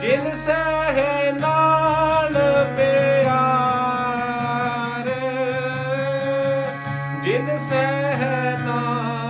ਜਿਨ ਸਹਿ ਨਾਲ ਪਿਆਰ ਜਿਨ ਸਹਿ ਨਾਲ